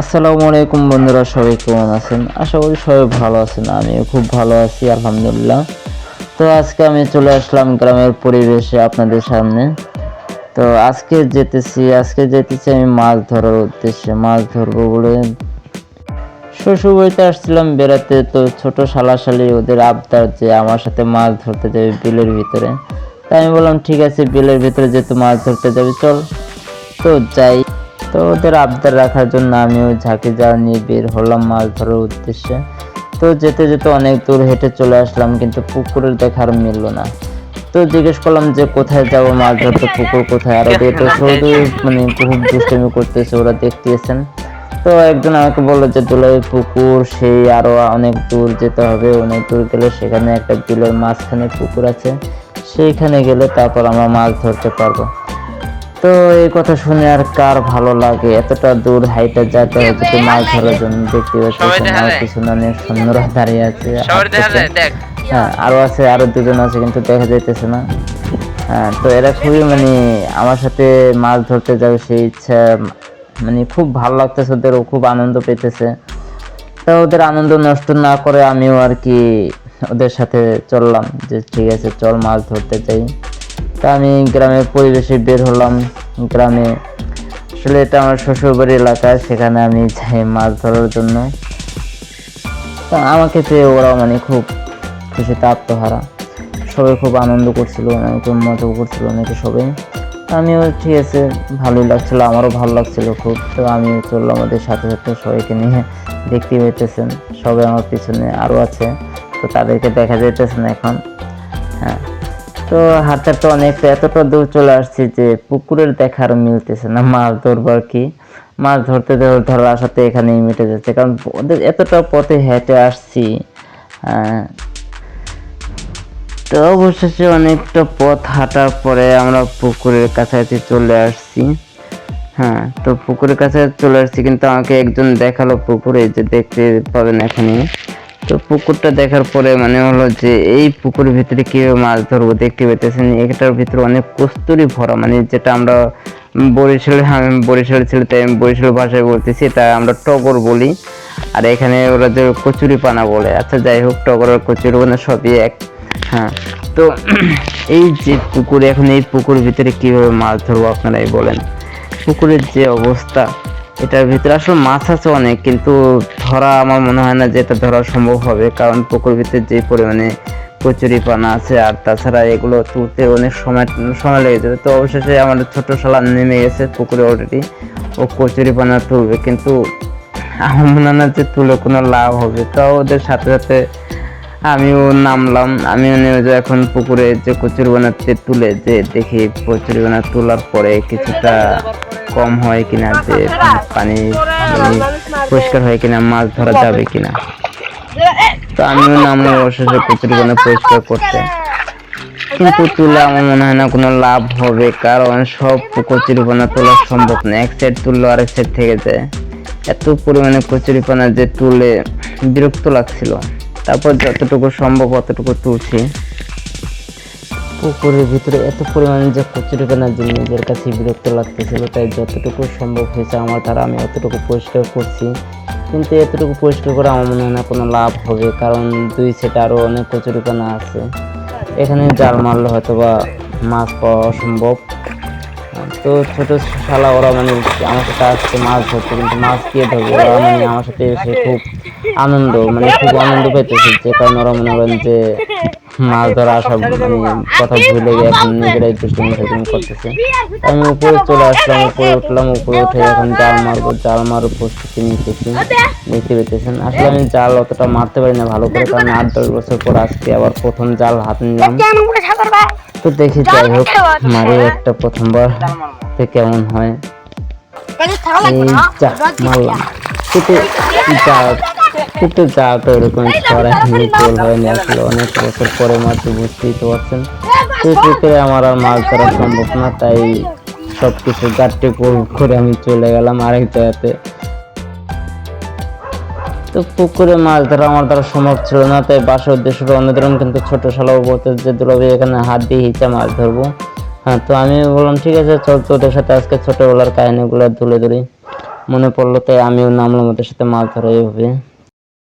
আসসালামু আলাইকুম বন্ধুরা, সবাই কেমন আছেন? আশা করি সবাই ভালো আছেন, আমিও খুব ভালো আছি, আলহামদুলিল্লাহ। তো আজকে আমি চলে আসলাম গ্রামের পরিবেশে আপনাদের সামনে। তো আজকে যেতেছি আজকে যেতেছি আমি মাছ ধরার উদ্দেশ্যে, মাছ ধরবো বলে। শ্বশুরবাড়িতে আসছিলাম বেড়াতে, তো ছোট শালাশালি ওদের আবদার যে আমার সাথে মাছ ধরতে যাবে বিলের ভিতরে। তাই আমি বললাম, ঠিক আছে, বিলের ভিতরে যেহেতু মাছ ধরতে যাবে, চল। তো যাই তো ওদের আবদার রাখার জন্য আমিও ঝাঁকি জাল নিয়ে বের হলাম মাছ ধরার উদ্দেশ্যে। তো যেতে যেতে অনেক দূর হেঁটে চলে আসলাম, কিন্তু পুকুরের দেখার মিললো না। তো জিজ্ঞেস করলাম যে কোথায় যাব মাছ ধরতে, পুকুর কোথায়? আর ওদের তো শুধু মানে খুব দুষ্টমি করতেছে, ওরা দেখতেছেন। তো একজন আমাকে বলল যে দুলাই পুকুর সেই আরও অনেক দূর যেতে হবে, অনেক দূর গেলে সেখানে একটা বিলের মাঝখানে পুকুর আছে, সেইখানে গেলে তারপর আমরা মাছ ধরতে পারব। তো এই কথা শুনে আর কার ভালো লাগে? এতটা দূর হাইটে যেতে যদি মাছ ধরার জন্য দেখতে পাচ্ছি আমার। পিছনে অনেক সৈন্যরা দাঁড়িয়ে আছে। হ্যাঁ আরও আছে আরও দুজন আছে কিন্তু দেখা যাইতেছে না। হ্যাঁ তো এরা খুবই মানে আমার সাথে মাছ ধরতে যাবে সেই ইচ্ছা মানে খুব ভালো লাগতেছে ওদেরও খুব আনন্দ পেতেছে। তা ওদের আনন্দ নষ্ট না করে আমিও আর কি ওদের সাথে চললাম যে ঠিক আছে চল মাছ ধরতে যাই। তা আমি গ্রামের পরিবেশে বের হলাম। গ্রামে আসলে এটা আমার শ্বশুরবাড়ি এলাকা, সেখানে আমি যাই মাছ ধরার জন্য। তা আমাকে পেয়ে ওরা মানে খুব খুশিতে আত্মহারা। সবাই খুব আনন্দ করছিল, অনেকে মজা করছিল অনেকে সবাই। আমিও ঠিক আছে, ভালোই লাগছিল, আমারও ভালো লাগছিল খুব। তো আমিও চললাম ওদের সাথে সাথে, সবাইকে নিয়ে দেখতে হইতেছেন সবাই আমার পিছনে আরও আছে, তো তাদেরকে দেখা যাইতেছে না এখন। হ্যাঁ। তো হাঁটতে তো অনেকটা এতটা দূর চলে আসছি যে পুকুরের দেখার মিলতেছে না মাছ ধরবার কি। মাছ ধরতে ধর ধরার আসাতে এখানেই মিটে যাচ্ছে কারণ ওদের এতটা পথে হেঁটে আসছি আহ, তো অবশেষে অনেকটা পথ হাঁটার পরে আমরা পুকুরের কাছাকাছি চলে আসছি হ্যাঁ। তো পুকুরের কাছে চলে আসছি কিন্তু আমাকে একজন দেখাল পুকুরে যে দেখতে পাবেন এখনই তো পুকুরটা দেখার পরে মানে হলো যে এই পুকুরের ভিতরে কীভাবে মাছ ধরবো দেখতে পেতেছেন এটার ভিতরে অনেক কস্তুরি ভরা মানে যেটা আমরা বরিশালে বরিশালে ছিল তাই আমি বরিশাল ভাষায় বলতেছি তাই আমরা টগর বলি। আর এখানে ওরা যে কচুরি পানা বলে আচ্ছা যাই হোক, টগর আর কচুরি পানা সবই এক। হ্যাঁ তো এই যে পুকুরে, এখন এই পুকুরের ভিতরে কীভাবে মাছ ধরবো আপনারাই বলেন। পুকুরের যে অবস্থা এটার ভিতরে আসলে মাছ আছে অনেক, কিন্তু ধরা আমার মনে হয় না যে এটা ধরা সম্ভব হবে, কারণ পুকুর ভিতরে যে পরিমাণে কচুরি পানা আছে আর তাছাড়া এগুলো তুলতে অনেক সময় সময় লেগে যাবে। তো অবশেষে আমাদের ছোট শালা নেমে গেছে পুকুরে অলরেডি ও কচুরি পানা তুলবে, কিন্তু আমার মনে হয় না যে তুলে কোনো লাভ হবে। তাও ওদের সাথে সাথে আমিও নামলাম, আমিও নেমে যাই এখন পুকুরে যে কচুরি বানাতে তুলে যে দেখি কচুরি বানা তোলার পরে কিছুটা কম হয় কিনা, যে পানি পরিষ্কার হয় কিনা, মাছ ধরা যাবে কিনা। তো আমিও নামলাম, অবশেষে কচুরি বানা পরিষ্কার করতে। কিন্তু তুলে আমার মনে হয় না কোনো লাভ হবে, কারণ সব কচুরি পানা তোলা সম্ভব না। এক সাইড তুললো, আরেক সাইড থেকে যায়। এত পরিমাণে কচুরি পানা যে তুলে বিরক্ত লাগছিল। তারপর যতটুকু সম্ভব অতটুকু তুলছি। পুকুরের ভিতরে এত পরিমাণে যে কচুরি পানা যে নিজের কাছে বিরক্ত লাগতেছিল, তাই যতটুকু সম্ভব হয়েছে আমার দ্বারা আমি অতটুকু পরিষ্কার করছি। কিন্তু এতটুকু পরিষ্কার করে আমার মনে হয় না কোনো লাভ হবে, কারণ দুই সেটা আরও অনেক কচুরি পানা আছে। এখানে জাল মারলে হয়তো বা মাছ পাওয়া অসম্ভব। তো ছোট শালা ওরা মানে আমার সাথে আসছে, মাছ ধরতে, কিন্তু মাছ দিয়ে ধরবে? ওরা মানে আমার সাথে এসে খুব আনন্দ মানে খুব আনন্দ পেতেছে, যে কারণে ওরা মনে করেন যে মাছ ধরা আসা মানে কথা ভুলে গিয়ে এখন নিজেরাই দুষ্টুমি ফাজলামি করতেছে। আমি উপরে চলে আসলাম, উপরে উঠলাম, উপরে উঠে এখন জাল মারবো, জাল মারো প্রস্তুতি নিতেছি দেখতে পেতেছেন। আসলে আমি জাল অতটা মারতে পারি না ভালো করে, কারণ আট দশ বছর পর আজকে আবার প্রথম জাল হাতে নিলাম। তো দেখি যাই হোক মারি একটা প্রথমবার কেমন হয়। যা মারলাম। কিন্তু কিন্তু যা তো এরকম ছড়াই গোল হয়নি আসলে অনেক বছর পরে মাত্র বুঝতেই তো পারছেন। পুকুরে আমার আর মাছ ধরা সম্ভব না তাই সব কিছু গাট্টে করে আমি চলে গেলাম আরেক জায়গাতে তো পুকুরে মাছ ধরা আমার দ্বারা সম্ভব ছিল না, তাই বাসার উদ্দেশ্য অন্য ধরুন কিন্তু ছোটো শালাও বলতে যে দুলাভাই এখানে হাত দিয়ে হিচা মাছ ধরবো। হ্যাঁ তো আমি বললাম, ঠিক আছে, চল তোদের সাথে আজকে ছোটোবেলার কাহিনীগুলো তুলে ধরি। মনে পড়ল, তাই আমিও নামলাম ওদের সাথে মাছ ধরা এইভাবে।